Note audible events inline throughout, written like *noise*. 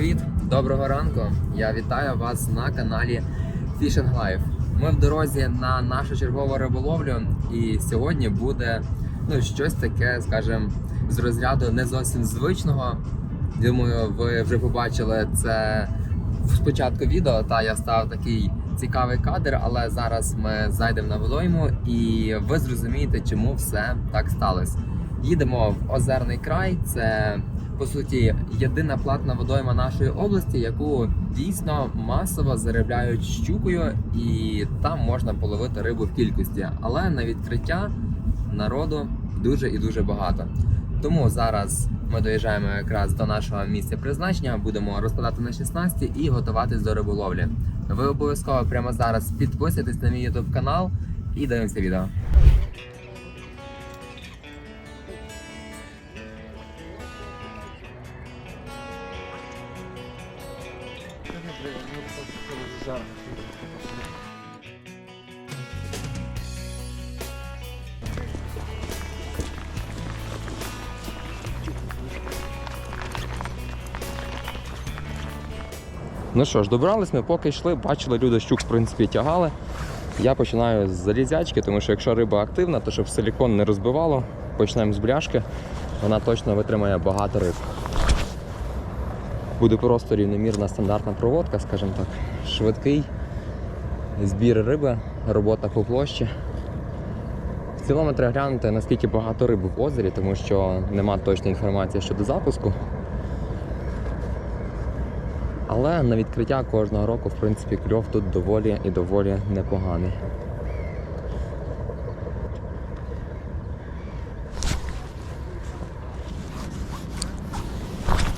привіт! Доброго ранку! Я вітаю вас на каналі Fishing Life. Ми в дорозі на нашу чергову риболовлю, і сьогодні буде ну, щось таке, скажімо, з розряду не зовсім звичного. Думаю, ви вже побачили це спочатку відео. Та я став такий цікавий кадр, але зараз ми зайдемо на водойму і ви зрозумієте, чому все так сталося. Їдемо в озерний край. Це по суті єдина платна водойма нашої області, яку дійсно масово заробляють щукою, і там можна половити рибу в кількості. Але на відкриття народу дуже і дуже багато. Тому зараз ми доїжджаємо якраз до нашого місця призначення, будемо розкладати на 16 і готуватись до риболовлі. Ви обов'язково прямо зараз підписуйтесь на мій YouTube канал і дивимося відео. Ну що ж, добрались ми, поки йшли, бачили, люди щук в принципі тягали. Я починаю з залізячки, тому що якщо риба активна, то щоб силікон не розбивало, почнемо з бляшки, вона точно витримає багато риб. Буде просто рівномірна стандартна проводка, скажімо так. Швидкий збір риби, робота по площі. В цілому треба глянути, наскільки багато риби в озері, тому що нема точної інформації щодо запуску. Але на відкриття кожного року, в принципі, кльов тут доволі і доволі непоганий.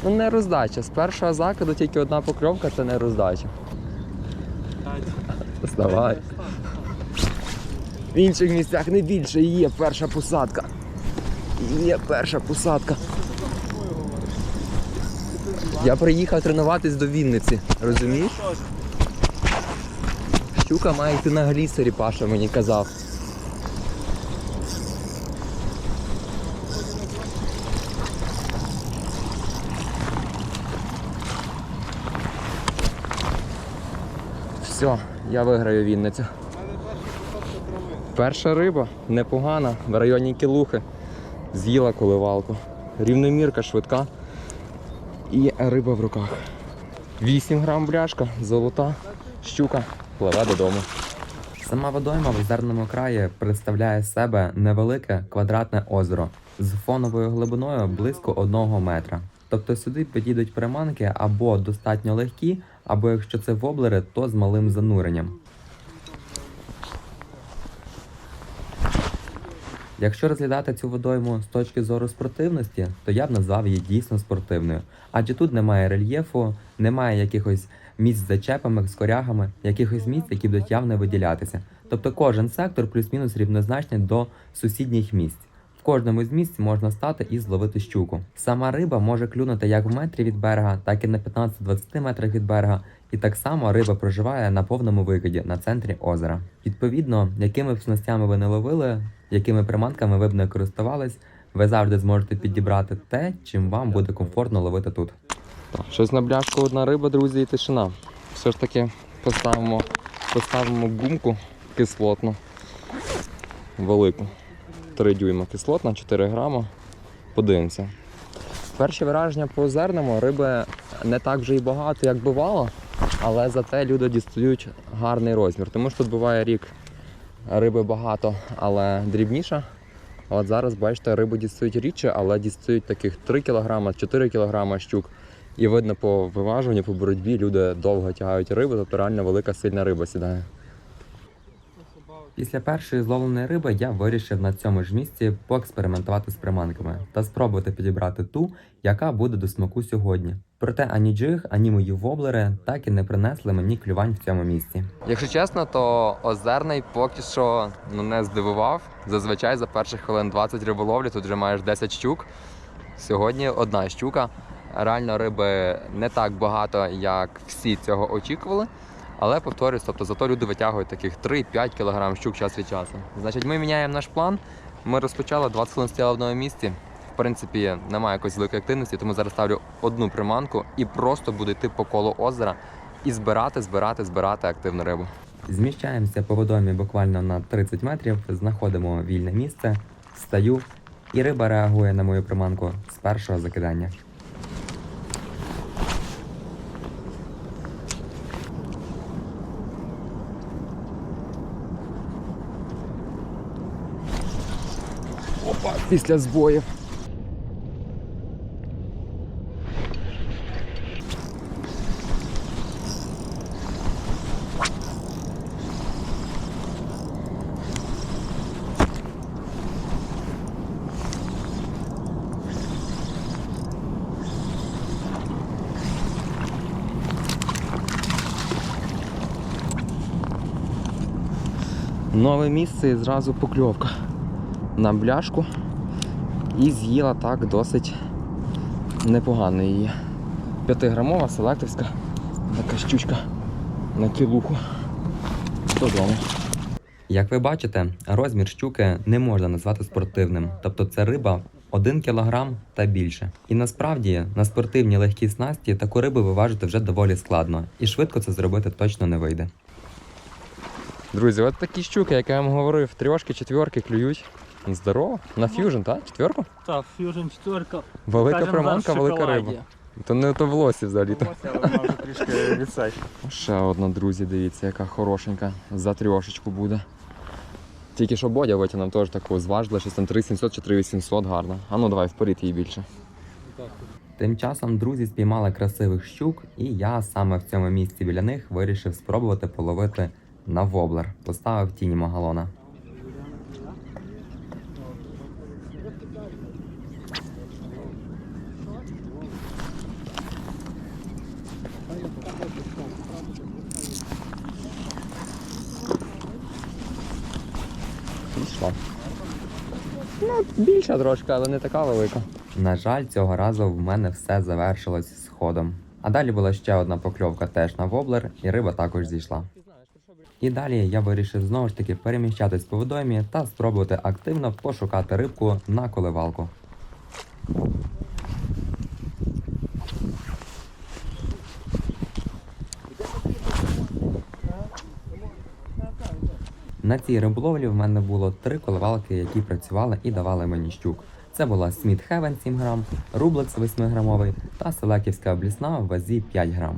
Ну не роздача. З першого закиду тільки одна покльовка це не роздача. Вставай. В інших місцях не більше є перша посадка. Є перша посадка. Я приїхав тренуватись до Вінниці, розумієш? Щука має йти на глісері, Паша мені казав. Все, я виграю Вінницю. Перша риба непогана, в районі Кілухи. З'їла коливалку. Рівномірка швидка і риба в руках. 8 грам бляшка, золота, щука пливе додому. Сама водойма в озерному краї представляє себе невелике квадратне озеро з фоновою глибиною близько 1 метра. Тобто сюди підійдуть приманки або достатньо легкі, або якщо це воблери, то з малим зануренням. Якщо розглядати цю водойму з точки зору спортивності, то я б назвав її дійсно спортивною. Адже тут немає рельєфу, немає якихось місць з зачепами, з корягами, якихось місць, які будуть явно виділятися. Тобто кожен сектор плюс-мінус рівнозначний до сусідніх місць. Кожному з місць можна стати і зловити щуку. Сама риба може клюнути як в метрі від берега, так і на 15-20 метрах від берега. І так само риба проживає на повному викиді на центрі озера. Відповідно, якими б снастями ви не ловили, якими приманками ви б не користувались, ви завжди зможете підібрати те, чим вам буде комфортно ловити тут. Щось на бляшку одна риба, друзі, і тишина. Все ж таки поставимо, поставимо гумку кислотну велику. 3 дюйма кислотна, 4 грама. Подивимося. Перші враження по озерному риби не так вже і багато, як бувало, але зате люди дістають гарний розмір. Тому що тут буває рік риби багато, але дрібніша. От зараз, бачите, риби дістають рідше, але дістають таких 3 кг, 4 кг щук. І видно по виважуванню, по боротьбі люди довго тягають рибу, тобто реально велика сильна риба сідає. Після першої зловленої риби я вирішив на цьому ж місці поекспериментувати з приманками та спробувати підібрати ту, яка буде до смаку сьогодні. Проте ані джиг, ані мої воблери так і не принесли мені клювань в цьому місці. Якщо чесно, то озерний поки що ну не здивував. Зазвичай за перших хвилин 20 риболовлі тут вже маєш 10 щук. Сьогодні одна щука. Реально риби не так багато, як всі цього очікували. Але повторюсь, тобто зато люди витягують таких 3-5 кг щук час від часу. Значить, ми міняємо наш план. Ми розпочали 20 хвилин стояли в одному місці. в принципі немає якоїсь великої активності, тому зараз ставлю одну приманку і просто буду йти по колу озера і збирати, збирати, збирати активну рибу. Зміщаємося по водоймі буквально на 30 метрів, знаходимо вільне місце, стаю, і риба реагує на мою приманку з першого закидання. Після збоїв. Нове місце і зразу покльовка на бляшку. І з'їла так досить непогано її. П'ятиграмова селективська така щучка на кілуху додому. Як ви бачите, розмір щуки не можна назвати спортивним, тобто це риба 1 кг та більше. І насправді на спортивній легкій снасті таку рибу виважити вже доволі складно, і швидко це зробити точно не вийде. Друзі, от такі щуки, як я вам говорив, трьошки, четверки клюють. Здорово, на фьюжн, так? Четверку? Так, Fusion 4. Велика приманка, велика риба. То не то в лосі взагалі. то трішки. *laughs* Ще одна, друзі, дивіться, яка хорошенька. За трьошечку буде. Тільки що Бодя витягнув теж таку зважила, щось там 3700 чи 3800 гарно. А ну давай вперед її більше. Тим часом друзі спіймали красивих щук, і я саме в цьому місці біля них вирішив спробувати половити на воблер. Поставив тіні магалона. Пішла. Ну, більша трошки, але не така велика. На жаль, цього разу в мене все завершилось сходом. А далі була ще одна покльовка теж на воблер, і риба також зійшла. І далі я вирішив знову ж таки переміщатись по водоймі та спробувати активно пошукати рибку на коливалку. На цій риболовлі в мене було три коливалки, які працювали і давали мені щук. Це була Сміт Heaven 7 грам, Рублекс 8 грамовий та селеківська блісна в вазі 5 грам.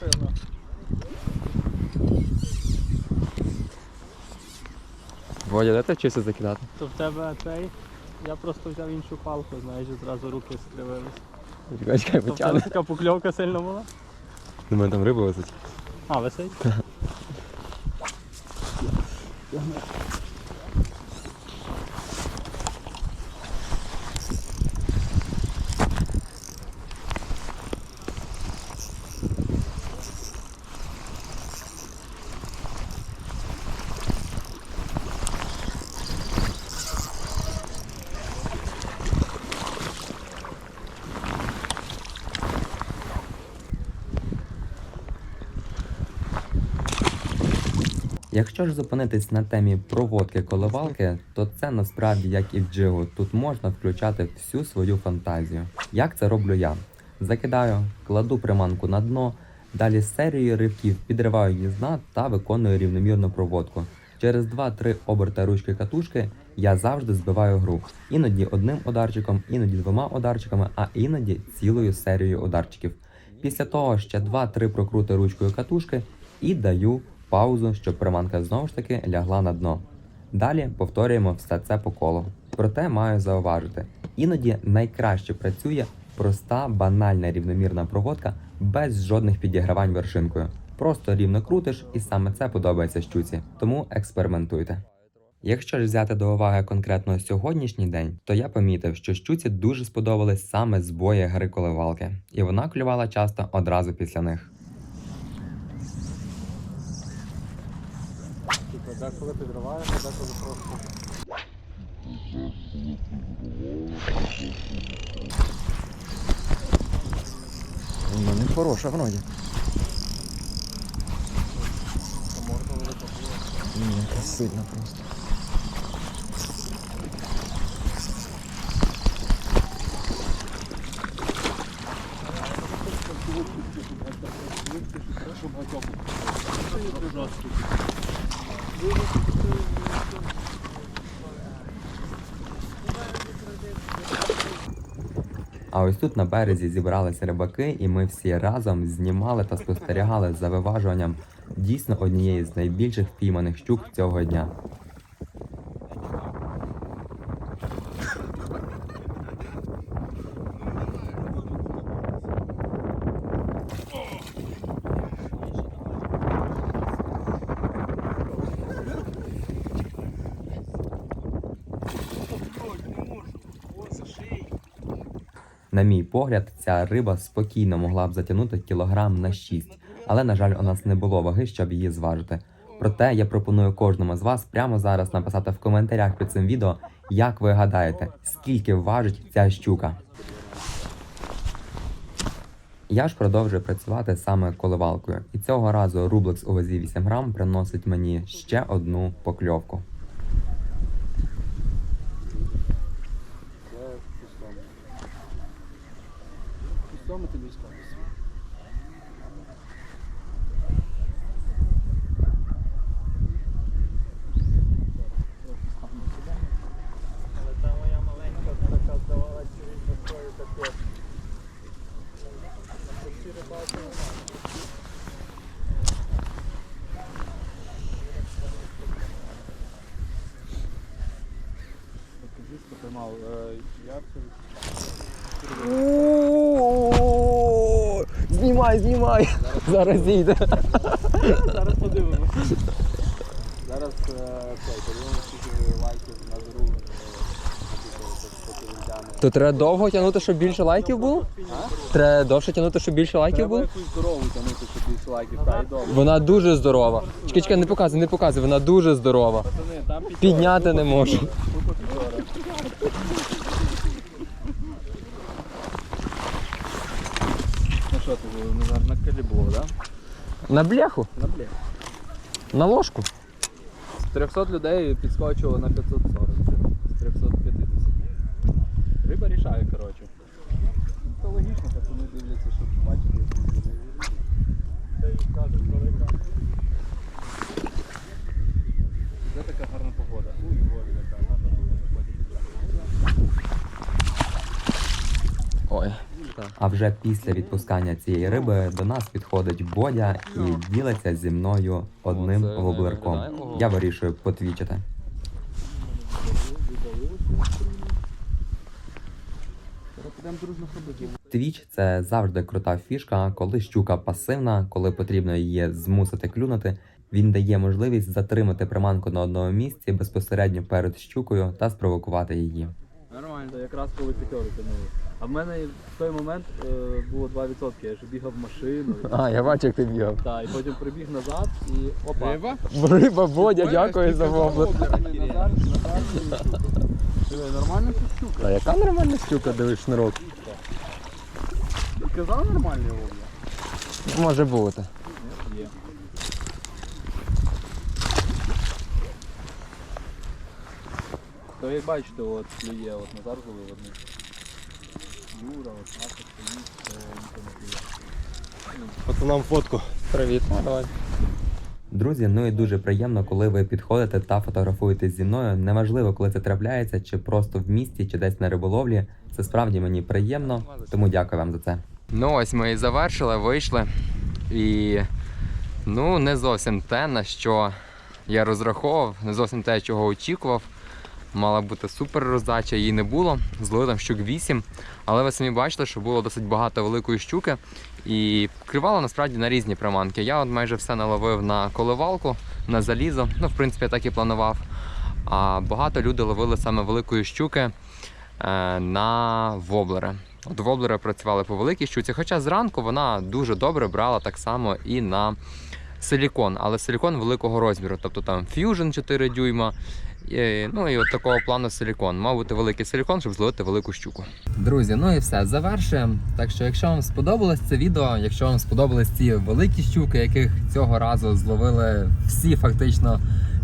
Сила. Водя, де ти вчився закидати? То в тебе цей. Я просто взяв іншу палку, знаєш, і зразу руки скривились. Чекай, чекай, То в тебе така покльовка сильно була? У мене там риба висить. А, висить? *laughs* Якщо ж зупинитись на темі проводки коливалки, то це насправді як і в джигу. Тут можна включати всю свою фантазію. Як це роблю я? Закидаю, кладу приманку на дно, далі серією ривків підриваю дна та виконую рівномірну проводку. Через 2-3 оберта ручки катушки я завжди збиваю гру. Іноді одним ударчиком, іноді двома ударчиками, а іноді цілою серією ударчиків. Після того ще 2-3 прокрути ручкою катушки і даю паузу, щоб приманка знову ж таки лягла на дно. Далі повторюємо все це по колу. Проте маю зауважити, іноді найкраще працює проста банальна рівномірна проводка без жодних підігравань вершинкою. Просто рівно крутиш, і саме це подобається щуці. Тому експериментуйте. Якщо ж взяти до уваги конкретно сьогоднішній день, то я помітив, що щуці дуже сподобались саме збої гри коливалки, і вона клювала часто одразу після них. Деколи підриваєш, а деколи просто. Вона не хороша вроді. Ні, сильно просто. А ось тут на березі зібралися рибаки, і ми всі разом знімали та спостерігали за виважуванням дійсно однієї з найбільших впійманих щук цього дня. На мій погляд, ця риба спокійно могла б затягнути кілограм на 6, але на жаль, у нас не було ваги, щоб її зважити. Проте я пропоную кожному з вас прямо зараз написати в коментарях під цим відео, як ви гадаєте, скільки важить ця щука. Я ж продовжую працювати саме коливалкою, і цього разу рублекс у вазі 8 грам приносить мені ще одну покльовку. Це пустому. Пустому тобі скажеш. Але та моя маленька така здавалася від такою капець. На всі рибалки Покажи, що поймав. Я Знімай, знімай! Зараз зійде. Зараз подивимося. Зараз е, подивимося, скільки лайків наберу. То треба довго тягнути, щоб більше лайків було? Треба довше тягнути, щоб більше лайків було? якусь здорову тягнути, щоб більше лайків, та і добре. Вона дуже здорова. Чекай, чекай, не показуй, не показуй, вона дуже здорова. Підняти не можу. Ну що ти, на, на калібо, да? На бляху? На бляху. На ложку? З 300 людей підскочило на 540. З 350. Риба рішає, коротше. Ну, Це логічно, так вони дивляться, як вони. Це і кажуть, велика. А вже після відпускання цієї риби до нас підходить Бодя і ділиться зі мною одним воблерком. Я вирішую потвічити. Твіч це завжди крута фішка, коли щука пасивна, коли потрібно її змусити клюнути. Він дає можливість затримати приманку на одному місці безпосередньо перед щукою та спровокувати її. Нормально, якраз коли п'ятеру тянули. А в мене в той момент е, було 2%, я ж бігав в машину. А, я бачу, як ти бігав. Так, і потім прибіг назад і опа. Риба? Риба, Бодя, дякую за воблер. Назад, назад, і щука. Диви, нормальна ця щука. А яка нормальна щука, дивиш шнурок? Ти казав нормальний вовля? Може бути. Є. То як бачите, от клює, от Назар зловив одну. Юра, от Наша стоїть. Пацанам фотку. Привіт, давай. Друзі, ну і дуже приємно, коли ви підходите та фотографуєтесь зі мною. Неважливо, коли це трапляється, чи просто в місті, чи десь на риболовлі. Це справді мені приємно, тому дякую вам за це. Ну ось ми і завершили, вийшли. І ну, не зовсім те, на що я розраховував, не зовсім те, чого очікував. Мала бути супер роздача, її не було. Зловив там щук 8. Але ви самі бачили, що було досить багато великої щуки. І клювало насправді на різні приманки. Я от майже все наловив на коливалку, на залізо. Ну, в принципі, я так і планував. А багато люди ловили саме великої щуки е, на воблери. От воблери працювали по великій щуці, хоча зранку вона дуже добре брала так само і на силікон, але силікон великого розміру, тобто там Fusion 4 дюйма. І, ну і от такого плану силікон. Мав бути великий силікон, щоб зловити велику щуку. Друзі, ну і все, завершуємо. Так що, якщо вам сподобалось це відео, якщо вам сподобались ці великі щуки, яких цього разу зловили всі фактично,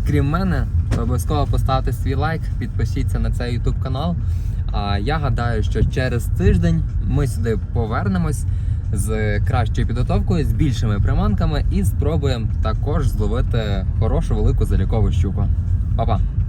крім мене, то обов'язково поставте свій лайк, підпишіться на цей YouTube канал. А я гадаю, що через тиждень ми сюди повернемось з кращою підготовкою, з більшими приманками і спробуємо також зловити хорошу велику залікову щуку. Па-па!